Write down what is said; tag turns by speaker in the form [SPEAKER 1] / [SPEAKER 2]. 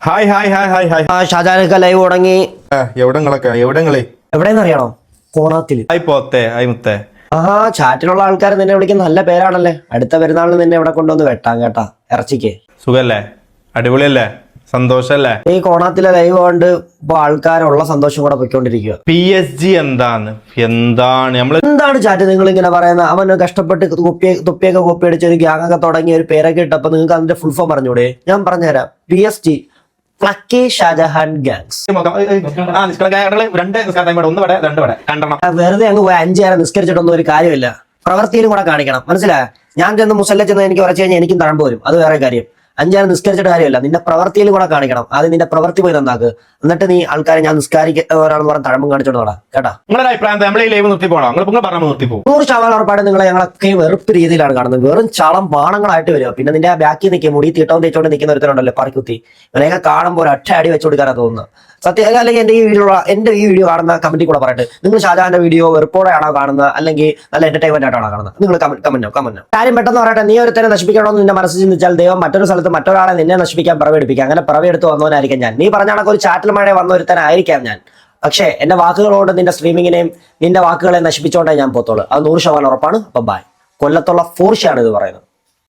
[SPEAKER 1] Hi hi hi hi hi
[SPEAKER 2] ആ ഷാജാനൊക്കെ live തുടങ്ങി.
[SPEAKER 1] ആ, എവിടങ്ങളൊക്കെ? എവിടങ്ങളെ?
[SPEAKER 2] എവിടെയെന്ന് അറിയണോ കോണാത്തിൽ.
[SPEAKER 1] ഹായ് പോത്തെ ഹായ് മുത്തേ
[SPEAKER 2] ആ ചാറ്റിലുള്ള ആൾക്കാർ നിന്നെ വിളിക്കുന്ന നല്ല പേരാണല്ലേ? അടുത്ത പെരുന്നാളിൽ നിന്നെ എവിടെ കൊണ്ടുവന്ന് വെട്ടാൻ കേട്ടാ ഇറച്ചിക്ക്.
[SPEAKER 1] സുഖല്ലേ? അടിപൊളിയല്ലേ? സന്തോഷല്ലേ?
[SPEAKER 2] ഈ കോണാത്തിലെ ലൈവ് കൊണ്ട് ഇപ്പൊ ആൾക്കാരുള്ള സന്തോഷം കൂടെ പൊയ്ക്കൊണ്ടിരിക്കുക
[SPEAKER 1] പി എസ് ജി എന്താണ്? എന്താണ്? നമ്മൾ
[SPEAKER 2] എന്താണ് ചാറ്റ് നിങ്ങൾ ഇങ്ങനെ പറയുന്നത് അവന് കഷ്ടപ്പെട്ട് കുപ്പി തുപ്പിയൊക്കെ കുപ്പി അടിച്ച് ഒരു ഗ്യാങ് ഒക്കെ തുടങ്ങി ഒരു പേരൊക്കെ ഇട്ടപ്പോ നിങ്ങൾക്ക് അതിന്റെ ഫുൾ ഫോം പറഞ്ഞൂടെ ഞാൻ പറഞ്ഞുതരാം. P S T Shajahan gangs
[SPEAKER 1] രണ്ട് ഒന്ന് രണ്ട് കണ്ടണം.
[SPEAKER 2] വെറുതെ അങ്ങ് പോയി അഞ്ചേരം നിസ്കരിച്ചിട്ടൊന്നും ഒരു കാര്യമില്ല. പ്രവൃത്തിയിലും കൂടെ കാണിക്കണം. മനസ്സിലായ? ഞാൻ ചെന്ന് മുസല്ല ചെന്ന് എനിക്ക് ഉറച്ചു കഴിഞ്ഞാൽ എനിക്കും തഴമ്പ് വരും. അത് വേറെ കാര്യം. അഞ്ചാറ് നിസ്കരിച്ചിട്ട് കാര്യമല്ല. നിന്റെ പ്രവൃത്തിയിൽ കൂടെ കാണിക്കണം. അത് നിന്റെ പ്രവൃത്തി പോയി നന്നാക്ക്. എന്നിട്ട് നീ ആൾക്കാരെ ഞാൻ നിസ്കാരിക്ക പറഞ്ഞ തഴമ്പും കാണിച്ചോളാം കേട്ടോ?
[SPEAKER 1] നിങ്ങളുടെ അഭിപ്രായം? നമ്മളെ ലൈവ് നിർത്തി പോകണം നിങ്ങൾ പറഞ്ഞ നിർത്തി പോകും
[SPEAKER 2] നൂറ് ശതമാനം ഉറപ്പായിട്ട് നിങ്ങളെ ഞങ്ങളൊക്കെ വെറുപ്പ് രീതിയിലാണ് കാണുന്നത്. വെറും ചളം ബാണങ്ങളായിട്ട് വരിക. പിന്നെ നിന്റെ ആ ബാക്കിൽ നിൽക്കുക. മുടി തീട്ടവും തേച്ചോണ്ട് നിൽക്കുന്ന ഒരുത്തരുണ്ടല്ലോ പറിക്കുത്തി. ഇവനെയൊക്കെ കാണുമ്പോൾ ഒരു ഒറ്റ അടി വെച്ച് കൊടുക്കാനാ തോന്നുന്നത്. സത്യം അല്ലെങ്കിൽ എന്റെ ഈ വീഡിയോ എന്റെ ഈ വീഡിയോ കാണുന്ന കമന്റിൽ കൂടെ പറയട്ടെ. നിങ്ങൾ ഷാജാന്റെ വീഡിയോ വെറുപ്പോടെയാണോ കാണുന്നത്? അല്ലെങ്കിൽ നല്ല എന്റർടൈൻമെന്റ് ആയിട്ടാണോ കാണുന്നത്? നിങ്ങൾ കമന്റ് കമന്റോ കമന്റോ കാര്യം പെട്ടെന്ന് പറയട്ടെ നീ ഒരുത്തനെ നശിപ്പിക്കണമെന്ന് നിന്റെ മനസ്സിൽ ചിന്തിച്ചാൽ ദൈവം മറ്റൊരു സ്ഥലത്ത് മറ്റൊരാളെ നിന്നെ നശിപ്പിക്കാൻ പിറവെടുപ്പിക്കുക അങ്ങനെ പിറവെടുത്ത് വന്നവനായിരിക്കാം ഞാൻ. നീ പറഞ്ഞ കണക്ക് ഒരു ചാറ്റൽ മഴ വന്ന ഒരുത്തനായിരിക്കാം ഞാൻ. പക്ഷേ എന്റെ വാക്കുകളോട് നിന്റെ സ്ട്രീമിങ്ങിനെയും നിന്റെ വാക്കുകളെ നശിപ്പിച്ചോണ്ടേ ഞാൻ പോത്തോളൂ അത് നൂറ് ശതമാനം ഉറപ്പാണ്. അപ്പൊ ബായ് കൊല്ലത്തുള്ള ഫോർഷാണ് ഇത് പറയുന്നത്.